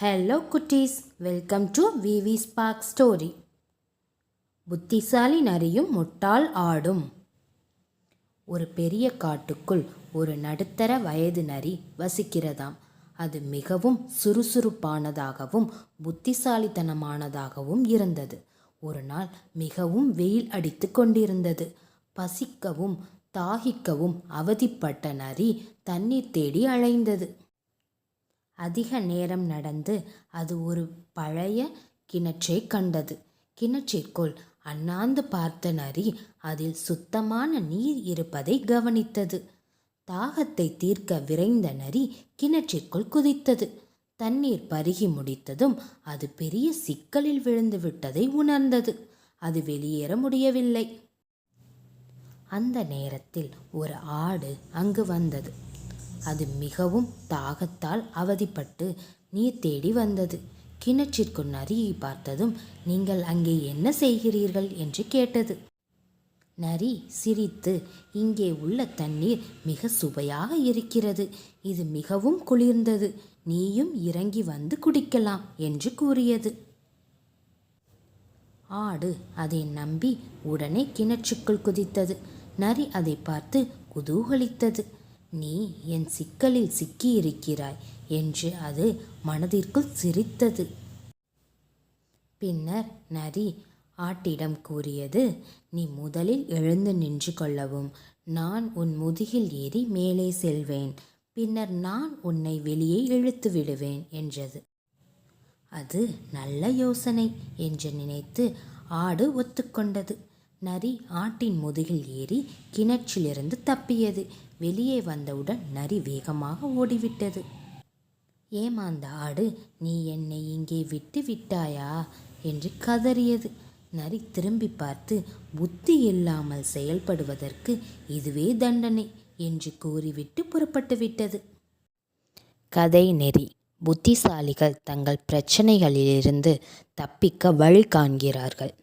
Hello குட்டீஸ். Welcome to VV spark story புத்திசாலி நரியும் முட்டாள் ஆடும். ஒரு பெரிய காட்டுக்குள் ஒரு நடுத்தர வயது நரி வசிக்கிறதாம். அது மிகவும் சுறுசுறுப்பானதாகவும் புத்திசாலித்தனமானதாகவும் இருந்தது. ஒரு நாள் மிகவும் வெயில் அடித்து கொண்டிருந்தது. பசிக்கவும் தாகிக்கவும் அவதிப்பட்ட நரி தண்ணீர் தேடி அலைந்தது. அதிக நேரம் நடந்து அது ஒரு பழைய கிணற்றை கண்டது. கிணற்றிற்குள் அண்ணாந்து பார்த்த நரி அதில் சுத்தமான நீர் இருப்பதை கவனித்தது. தாகத்தை தீர்க்க விரைந்த நரி கிணற்றிற்குள் குதித்தது. தண்ணீர் பருகி முடித்ததும் அது பெரிய சிக்கலில் விழுந்து விட்டதை உணர்ந்தது. அது வெளியேற முடியவில்லை. அந்த நேரத்தில் ஒரு ஆடு அங்கு வந்தது. அது மிகவும் தாகத்தால் அவதிப்பட்டு நீர் தேடி வந்தது. கிணற்றிற்குள் நரியை பார்த்ததும் நீங்கள் அங்கே என்ன செய்கிறீர்கள் என்று கேட்டது. நரி சிரித்து இங்கே உள்ள தண்ணீர் மிக சுவையாக இருக்கிறது. இது மிகவும் குளிர்ந்தது. நீயும் இறங்கி வந்து குடிக்கலாம் என்று கூறியது. ஆடு அதை நம்பி உடனே கிணற்றுக்குள் குதித்தது. நரி அதை பார்த்து குதூகலித்தது. நீ என் சிக்கலில் சிக்கியிருக்கிறாய் என்று அது மனதிற்குள் சிரித்தது. பின்னர் நரி ஆட்டிடம் கூறியது நீ முதலில் எழுந்து நின்று கொள்ளவும். நான் உன் முதுகில் ஏறி மேலே செல்வேன். பின்னர் நான் உன்னை வெளியே இழுத்து விடுவேன் என்றது. அது நல்ல யோசனை என்று நினைத்து ஆடு ஒத்துக்கொண்டது. நரி ஆட்டின் முதுகில் ஏறி கிணற்றிலிருந்து தப்பியது. வெளியே வந்தவுடன் நரி வேகமாக ஓடிவிட்டது. ஏமாந்த ஆடு நீ என்னை இங்கே விட்டு விட்டாயா என்று கதறியது. நரி திரும்பி பார்த்து புத்தி இல்லாமல் செயல்படுவதற்கு இதுவே தண்டனை என்று கூறிவிட்டு புறப்பட்டு விட்டது. கதை நெறி. புத்திசாலிகள் தங்கள் பிரச்சனைகளிலிருந்து தப்பிக்க வழி காண்கிறார்கள்.